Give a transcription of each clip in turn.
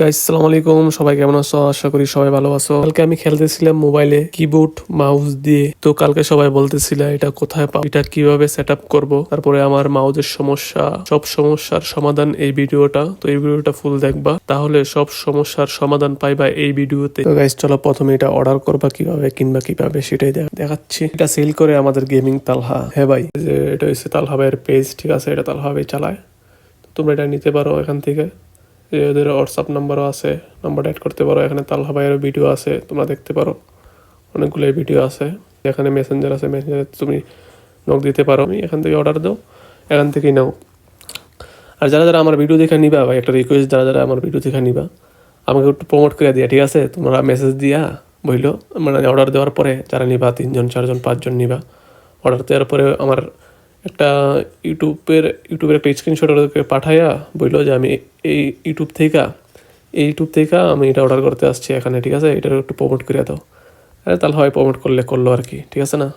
Guys সালাম আলাইকুম সবাই কেমন আছো? আশা করি সবাই ভালো আছো। কালকে আমি খেলতেছিলাম মোবাইলে কিবোর্ড মাউস দিয়ে। তো কালকে সবাই বলতেছিল, এটা কোথায় পাবো? এটা কীভাবে সেট আপ করব? তারপরে আমার মাউসের সমস্যা, সব সমস্যার সমাধান এই ভিডিওটা। তো এই ভিডিওটা ফুল দেখবা। তাহলে সব সমস্যার সমাধান পাইবা এই ভিডিওতে। তো গাইস চলো প্রথমে এটা অর্ডার করবা, কীভাবে কিনবা, কীভাবে সেটাই দেখ- দেখাচ্ছি। এটা সেল করে আমাদের গেমিং তালহা। হ্যাঁ ভাই এটা হচ্ছে তালহা ভাইয়ের পেজ ঠিক আছে? এটা তালহা ভাই চালায়। তোমরা এটা নিতে পারো এখান থেকে। যে ওদের হোয়াটসঅ্যাপ নাম্বারও আছে নাম্বার অ্যাড করতে পারো। এখানে তালহা ভাইয়েরও ভিডিও আছে, তোমরা দেখতে পারো। অনেকগুলো ভিডিও আছে। এখানে মেসেঞ্জার আছে মেসেঞ্জারে তুমি নক দিতে পারো। আমি এখান থেকে অর্ডার দাও, এখান থেকেই নাও। আর যারা যারা আমার ভিডিও দেখে নিবা, ভাই, একটা রিকোয়েস্ট যারা যারা আমার ভিডিও দেখে নিবা, আমাকে একটু প্রমোট করে দিয়া, ঠিক আছে? তোমরা মেসেজ দিয়া, বইলো মানে অর্ডার দেওয়ার পরে যারা নিবা, তিনজন, চারজন, পাঁচজন নিবা অর্ডার দেওয়ার পরে আমার একটা ইউটিউবের ইউটিউবের একটা স্ক্রিনশট ওদেরকে পাঠাইয়া বলল যে আমি এই ইউটিউব থেকে এই ইউটিউব থেকে আমি এটা অর্ডার করতে আসছি এখানে ঠিক আছে? এটা একটু প্রমোট করে দাও। আরে তাহলে হয় প্রমোট করলে করল আর কি ঠিক আছে না?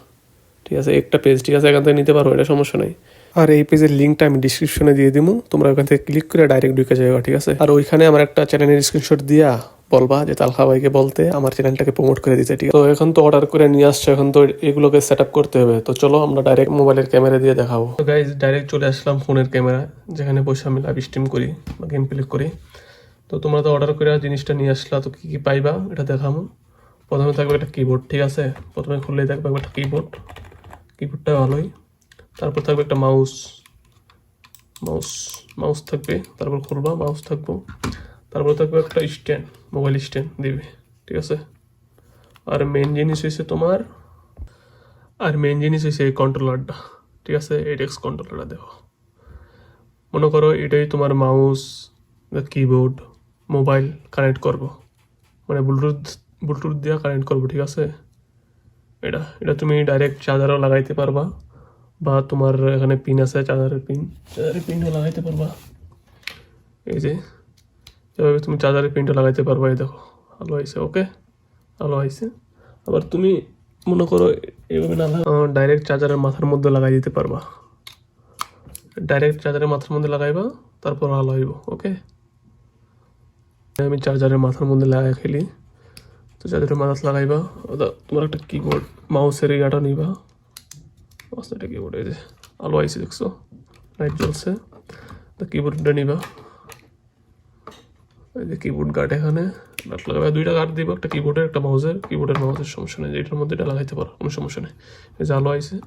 ঠিক আছে একটা পেজ ঠিক আছে এখান থেকে নিতে পারো এটা সমস্যা নেই। আর এই পেজের লিঙ্কটা আমি ডিসক্রিপশনে দিয়ে দিব তোমরা ওখান থেকে ক্লিক করে ডাইরেক্ট ঢুকে যাবে ঠিক আছে? আর ওইখানে আমার একটা চ্যানেলের স্ক্রিনশট দিয়া বলবা যে তালহা ভাইকে বলতে আমার চ্যানেলটাকে প্রমোট করে দিতে, ঠিক তো এখন তো অর্ডার করে নিয়ে আসছে, এখন তো এগুলোকে সেট করতে হবে। তো চলো আমরা ডাইরেক্ট মোবাইলের ক্যামেরা দিয়ে দেখাবো। তো গাইজ ডাইরেক্ট চলে আসলাম ফোনের ক্যামেরা যেখানে বসে আমি লাইভ স্ট্রিম করি বা গেম প্লে করি। তো তোমরা তো অর্ডার করে জিনিসটা নিয়ে আসলা, তো কী কী পাইবা এটা দেখাবো প্রথমে থাকবে একটা কিবোর্ড ঠিক আছে? প্রথমে খুললেই থাকবে একটা কিবোর্ড কিবোর্ডটা ভালোই। তারপর থাকবে একটা মাউস মাউস মাউস থাকবে। তারপর খুলবা মাউস থাকব। তারপর থাকবে একটা স্ট্যান্ড মোবাইল স্ট্যান্ড দিবে, ঠিক আছে? আর মেন জিনিস হয়েছে তোমার, আর মেন জিনিস হয়েছে এই কন্ট্রোলারটা ঠিক আছে? এডেক্স কন্ট্রোলারটা দেখো। মনে করো এটাই তোমার মাউস কিবোর্ড মোবাইল কানেক্ট করব। মানে ব্লুটুথ ব্লুটুথ দিয়ে কানেক্ট করব, ঠিক আছে? এটা এটা তুমি ডাইরেক্ট চার্জারও লাগাইতে পারবা, বা তোমার এখানে পিন আছে চার্জারের পিন চার্জারের পিনও লাগাইতে পারবা। এই যে এভাবে তুমি চার্জারের পিনটা লাগাইতে পারবা, এই দেখো, আলো আইসে ওকে আলো আইসে আবার তুমি মনে করো এইভাবে না ডাইরেক্ট চার্জারের মাথার মধ্যে লাগাই দিতে পারবা। ডাইরেক্ট চার্জারের মাথার মধ্যে লাগাইবা, তারপর আলো আইব ওকে আমি চার্জারের মাথার মধ্যে লাগাই খেলি তো চার্জারের মাথা লাগাইবা। তোমার একটা কিবোর্ড মাউসের ইয়াটা নিবা। মাউস একটা কিবোর্ড এই যে, আলো আইসে দেখছ? লাইট জ্বলছে। তো কিবোর্ডটা নিবা। এই যে কিবোর্ড গার্ড এখানে নাট লাগাবে দুইটা গার্ড দিব, একটা কিবোর্ডের একটা মাউসের কিবোর্ডের মাউসের সমস্যা নেই এটার মধ্যে এটা লাগাইতে পারো, কোনো সমস্যা নেই। এই যে আলো আইসে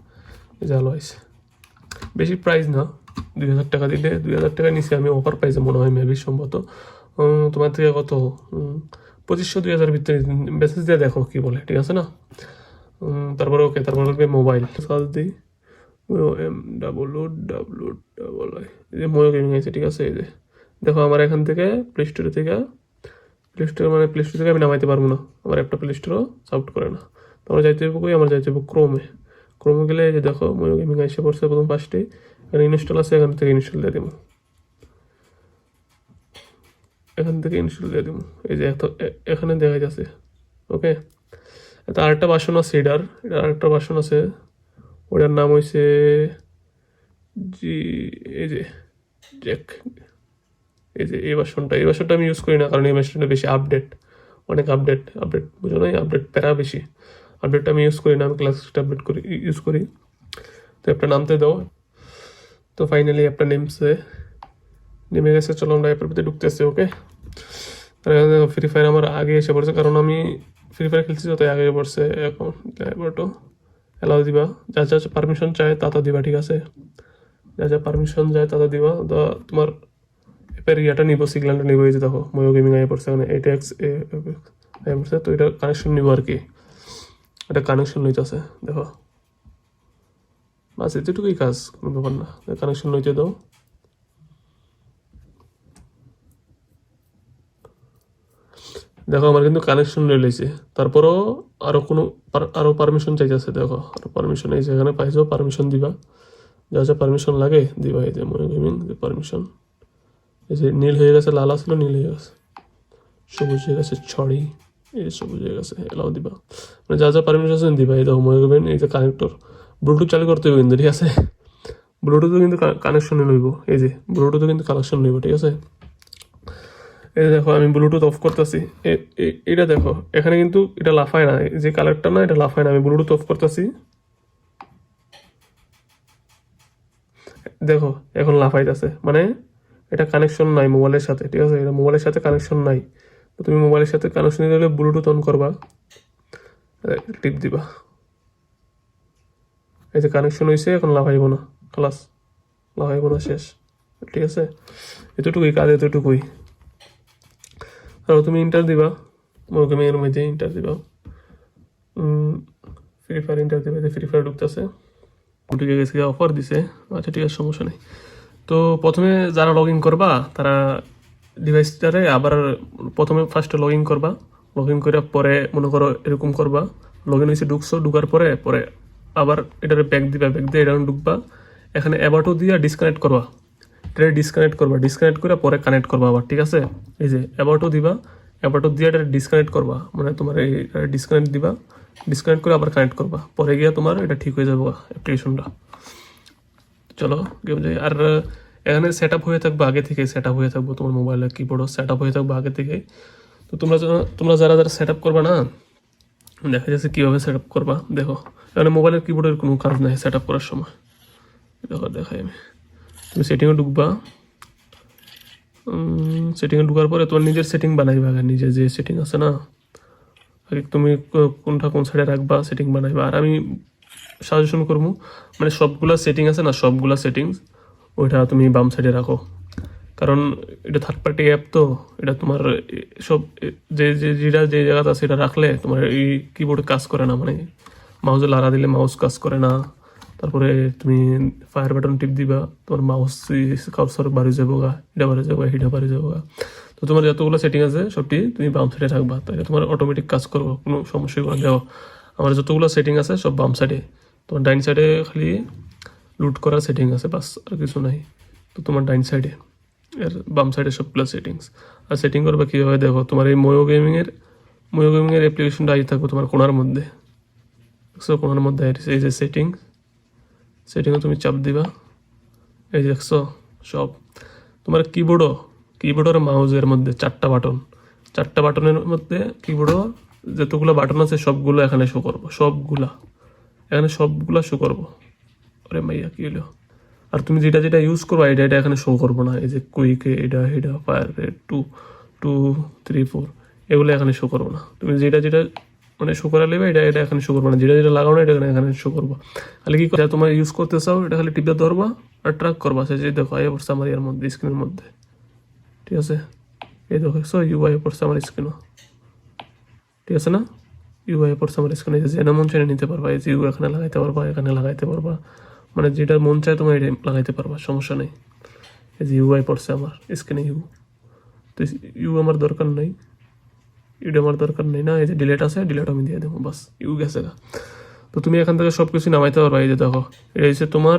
এই আইসে বেশি প্রাইস না, দুই হাজার টাকা দিলে, দুই হাজার টাকা নিচে আমি অফার প্রাইসে মনে হয় মেবি সম্ভবত। তোমার থেকে কত? পঁচিশশো, দুই হাজার ভিতরে মেসেজ দিয়ে দেখো কি বলে, ঠিক আছে না? তারপরে ওকে তারপর বলবে মোবাইল সার্চ দিই। M double O W double এই যে ময়ো গেমিং আছে ঠিক আছে? এই যে। দেখো আমার এখান থেকে প্লে স্টোর থেকে প্লে স্টোর মানে প্লে স্টোর থেকে আমি নামাইতে পারব না। আমার একটা প্লে স্টোরও সাপোর্ট করে না। তো আমরা যাইতে হবে কই? আমার যাইতে হবে ক্রোমে ক্রোমে গেলে যে দেখো ময়ো গেমিং এসে পড়ছে প্রথম ফার্স্টে এখানে ইনস্টল আছে, এখান থেকে ইনস্টল দিয়ে দেবো। এখান থেকে ইনস্টল দিয়ে দেবো। এই যে এখানে দেখা যাচ্ছে। ওকে এটা আরেকটা বাসন আছে এটার। এটা আরেকটা বাসন আছে। ওটার নাম হয়েছে জি এই যে জ্যাক এই যে, এই বাসনটা এই বাসনটা আমি ইউজ করি না, কারণ এই বাসনটা বেশি আপডেট অনেক আপডেট আপডেট বুঝো না আপডেট প্যারা বেশি। আপডেটটা আমি ইউজ করি না, আমি ক্লাস আপডেট করি ইউজ করি। তো অ্যাপটা নামতে দাও। তো ফাইনালি অ্যাপটা নেমছে। নেমে গেছে, চলো আমরা অ্যাপের ভিতরে ঢুকতেছি ওকে দেখো ফ্রি ফায়ার আমার আগে এসে পড়ছে, কারণ আমি ফ্রি ফায়ার খেলছি যত আগে পড়ছে, এখন এবারটো অ্যালাউ দিবা। যা যা পারমিশন চায়, তা তা দিবা, ঠিক আছে? যা যা পারমিশন যায় তা তা দিবা। তোমার অ্যাপের ইয়াটা নিব সিগন্যালটা নিব, এই যে দেখো, ময়ো গেমিং আয় পড়ছে এখানে এইটা এক্স আয় পড়ছে তো এটা কানেকশন নিব আর কি? এটা কানেকশন লইতেছে দেখো। বাস এতটুকুই কাজ? কোনো ব্যাপার না কানেকশন লইতে দাও দেখো আমার কিন্তু কানেকশন লই লইছে তারপরও আরও কোনো পার- আরও পারমিশন চাইতেছে দেখো। আরও পারমিশন এই যেখানে পাইছো পারমিশন দিবা। যা যা পারমিশন লাগে, দিবা এই যে মনে গেমিং যে পারমিশন এই যে নীল হয়ে গেছে, লাল আসলো, নীল হয়ে গেছে। সবুজ হয়ে গেছে, ছড়ি। এই সবুজ হয়ে গেছে, এলাও দিবা। মানে যা যা পারমিশন আছে দিবা। এই দেখো, মনে করবেন এই যে কানেক্টর ব্লুটুথ চালু করতে হবে কিন্তু, ঠিক আছে? ব্লুটুথও কিন্তু কানেকশন লইব। এই যে ব্লুটুথও কিন্তু কানেকশন লইব, ঠিক আছে? এই দেখো, আমি ব্লুটুথ অফ করতেছি। এটা দেখো, এখানে কিন্তু এটা লাফায় না। যে কালারটা না, এটা লাফায় না। আমি ব্লুটুথ অফ করতেছি। দেখো, এখন লাফাইতেছে। মানে এটা কানেকশন নাই মোবাইলের সাথে, ঠিক আছে? এটা মোবাইলের সাথে কানেকশন নাই। তো তুমি মোবাইলের সাথে কানেকশন দিলে ব্লুটুথ অন করবা। টিপ দিবা। এই যে কানেকশন হয়েছে এখন লাফাইব না। ক্লাস লাফাইব না, শেষ। ঠিক আছে? এতটুকুই, কাজ এতটুকুই। আর তুমি ইন্টার দিবা। মেয়ের মধ্যে ইন্টার দিবা। ফ্রি ফায়ার ইন্টার দিবা। যে ফ্রি ফায়ার ঢুকতেছে। অফার দিছে। আচ্ছা ঠিক আছে, সমস্যা নেই। তো প্রথমে যারা লগ ইন করবা, তারা ডিভাইসটারে আবার প্রথমে ফার্স্টে লগ ইন করবা। লগ ইন করে পরে মনে করো এরকম করবা। লগ ইন হয়েছে ঢুকছো, ঢুকার পরে পরে আবার এটারে ব্যাক দিবা ব্যাক দিয়ে এটা ঢুকবা। এখানে অ্যাবাটো দিয়ে ডিসকানেক্ট করবা। এটা ডিসকানেক্ট করবা। ডিসকানেক্ট করে পরে কানেক্ট করবা আবার, ঠিক আছে? এই যে অ্যাবাউটও দিবা অ্যাবাউটও দিয়ে এটা ডিসকানেক্ট করবা। মানে তোমার এই ডিসকানেক্ট দিবা। ডিসকানেক্ট করে আবার কানেক্ট করবা। পরে গিয়ে তোমার এটা ঠিক হয়ে যাবে অ্যাপ্লিকেশনটা চলো, গেম যাই আর এখানে সেট আপ হয়ে থাকবে আগে থেকে সেট আপ হয়ে থাকব তোমার মোবাইলের কিবোর্ডও সেট আপ হয়ে থাকবে আগে থেকে তো তোমরা তোমরা যারা যারা সেট আপ করবা না, দেখা যাচ্ছে কীভাবে সেট আপ করবা, দেখো। এখানে মোবাইলের কিবোর্ডের কোনো কাজ নাই সেট আপ করার সময়। দেখো, দেখাই আমি। তুমি সেটিংয়ে ঢুকবা। সেটিংয়ে ঢুকার পরে তোমার নিজের সেটিং বানাইবা আগে, নিজে যে সেটিং আছে না। আগে তুমি কোনটা কোন সাইডে রাখবা সেটিং বানাইবা। আর আমি সাজেশন করব। মানে সবগুলা সেটিং আছে না, সবগুলা সেটিংস ওইটা তুমি বাম সাইডে রাখো। কারণ এটা থার্ড পার্টি অ্যাপ তো, এটা তোমার সব যে যে, যেটা, যে জায়গাতে আছে সেটা রাখলে তোমার এই কিবোর্ডে কাজ করে না। মানে মাউসে লাড়া দিলে মাউস কাজ করে না। তারপরে তুমি ফায়ার বাটন টিপ দিবা, তোমার মাউস কাউসার বাড়ি যাব গা, এটা বাড়ি যাব হিটা বাড়ি যাব গা। তো তোমার যতগুলো সেটিং আছে, সবটি তুমি বাম সাইডে রাখবা। তাহলে তোমার অটোমেটিক কাজ করব, কোনো সমস্যা হবে না। দেখো আমার যতগুলো সেটিং আছে, সব বাম সাইডে তোমার ডাইন সাইডে খালি লুট করার সেটিং আছে, বাস, আর কিছু নাই। তো তোমার ডাইন সাইডে এর বাম সাইডে সবগুলো সেটিংস আর সেটিং করবে কীভাবে দেখো? তোমার এই ময়ো গেমিংয়ের ময়ো গেমিংয়ের অ্যাপ্লিকেশনটা আই থাকবে তোমার কোনার মধ্যে। দেখছ? কোনার মধ্যে এই যে সেটিং সেটিংয়ে তুমি চাপ দিবা। এই যে দেখছ? সব। তোমার কিবোর্ডও কিবোর্ড আর মাউজের মধ্যে চারটা বাটন চারটা বাটনের মধ্যে কিবোর্ডও যতগুলো বাটন আছে, সবগুলো এখানে শো করব। সবগুলা। এখানে সবগুলা শো করব। আরে মাইয়া, কি হলো? আর তুমি যেটা যেটা ইউজ করবা, এটা এটা এখানে শো করব না। এই যে কুইকে এটা এটা fire red two two three four এগুলো এখানে শো করব না। তুমি যেটা যেটা মানে শো করা নেবে এটা এটা এখানে শো করব না। যেটা যেটা লাগানো, এটা এখানে শো করব। খালি কি যা তোমার ইউজ করতে চাও, এটা খালি টিপে ধরবা আর ট্র্যাক করবা। সে যে দেখো আই পড়ছে আমার এর মধ্যে স্ক্রিনের মধ্যে। ঠিক আছে? এই দেখো সো ইউআই পড়ছে আমার স্ক্রিনও ঠিক আছে না? ইউআই পড়ছে আমার স্ক্রিনে যে যেন মন চাইলে নিতে পারবা। এই যে ইউ এখানে লাগাইতে পারবা, এখানে লাগাইতে পারবা। মানে যেটা মন চায় তোমার এটা লাগাইতে পারবা, সমস্যা নেই। এই যে ইউআই পড়ছে আমার স্ক্রিনে ইউ তো ইউ আমার দরকার নেই। ইউটা আমার দরকার নেই না। এই যে ডিলেট আছে ডিলেট আমি দিয়ে দেবো, বাস। ইউ গেছে গা। তো তুমি এখান থেকে সব কিছু নামাইতে পারবা, এই যে দেখো। এটা হচ্ছে তোমার,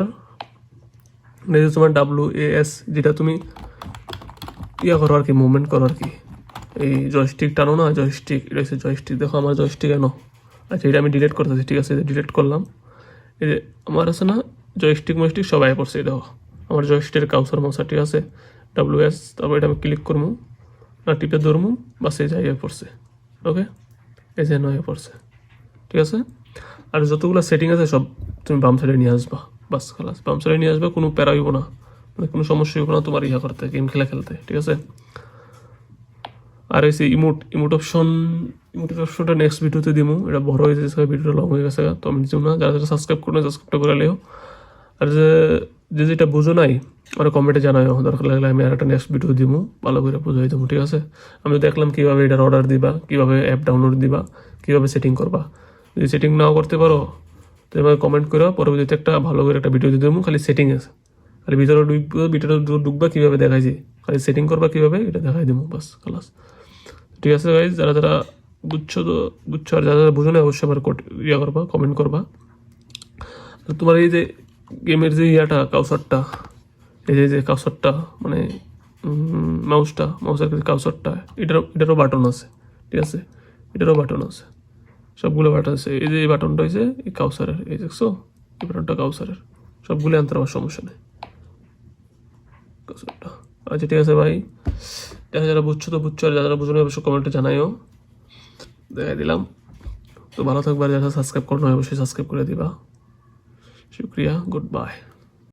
এটা হচ্ছে তোমার ডাব্লু এ এস যেটা তুমি ইয়া করো আর কি মুভমেন্ট করো আর কি। এই জয়স্টিক টানো না জয়স্টিক এটা হচ্ছে জয়স্টিক দেখো আমার জয়স্টিক এনো আচ্ছা এটা আমি ডিলেট করতেছি, ঠিক আছে ডিলেট করলাম। এই যে আমার আছে না জয়স্টিক ময়স্টিক সবাই পড়ছে দেখো। আমার জয়স্টিকের কাউসার মশা, ঠিক আছে ডাব্লিউ এস তারপর এটা আমি ক্লিক করব, না টিপে ধরবো, বাস এই জায়গায় পড়ছে ওকে এই যে নয় পড়ছে, ঠিক আছে? আর যতগুলো সেটিং আছে, সব তুমি বাম সাইডে নিয়ে আসবা, বাস, খালাস। বাম সাইডে নিয়ে আসবা, কোনো প্যারা হইব না মানে কোনো সমস্যা হইব না তোমার ইয়া করতে গেম খেলা খেলতে, ঠিক আছে? আর হয়েছে ইমোট ইমোট অপশন ইমোট অপশনটা নেক্সট ভিডিওতে দিব এটা বড় হয়ে যাচ্ছে ভিডিওটা লং হয়ে গেছে, তো আমি দিচ্ছি না। যারা যারা সাবস্ক্রাইব করো সাবস্ক্রাইবটা করে লেও। আর যে যে যেটা বুঝো নাই আমার কমেন্টে জানাও দরকার লাগলে আমি আর একটা নেক্সট ভিডিও দিব ভালো করে বুঝাই দেবো ঠিক আছে? আমি দেখলাম কীভাবে এটার অর্ডার দিবা, কীভাবে অ্যাপ ডাউনলোড দিবা, কীভাবে সেটিং করবা। যদি সেটিং নাও করতে পারো, তো এবার কমেন্ট করো। পরবর্তীতে একটা ভালো করে একটা ভিডিও দিয়ে দেবো খালি সেটিং আছে খালি ভিতরে ঢুকবো, ভিতরে ঢুকবা কীভাবে দেখাইছি? খালি সেটিং করবা কীভাবে, এটা দেখাই দেবো বাস, খালাস। ঠিক আছে গাইজ যারা যারা বুঝছ তো বুঝছ আর যারা যারা বুঝো না অবশ্যই কোট- ইয়া করবা কমেন্ট করবা। তোমার এই যে গেমের যে ইয়াটা, কাউসারটা, এই যে যে কাউসারটা মানে মাউসটা মাউসের কাউসারটা, এটারও এটারও বাটন আছে, ঠিক আছে? এটারও বাটন আছে। সবগুলো বাটন আছে। এই যে এই বাটনটা হয়েছে এই কাউসারের, এই দেখছ? এই বাটনটা কাউসারের। সবগুলো আনতে আমার সমস্যা নেই। আচ্ছা ঠিক আছে ভাই। যারা যারা বুঝছ তো বুঝছ, আর যারা বুঝো অবশ্যই কমেন্টে জানাইও দেখাই দিলাম। তো ভালো থাকবে, আর যারা সাবস্ক্রাইব করো অবশ্যই সাবস্ক্রাইব করে দিবা। শুক্রিয়া গুড বাই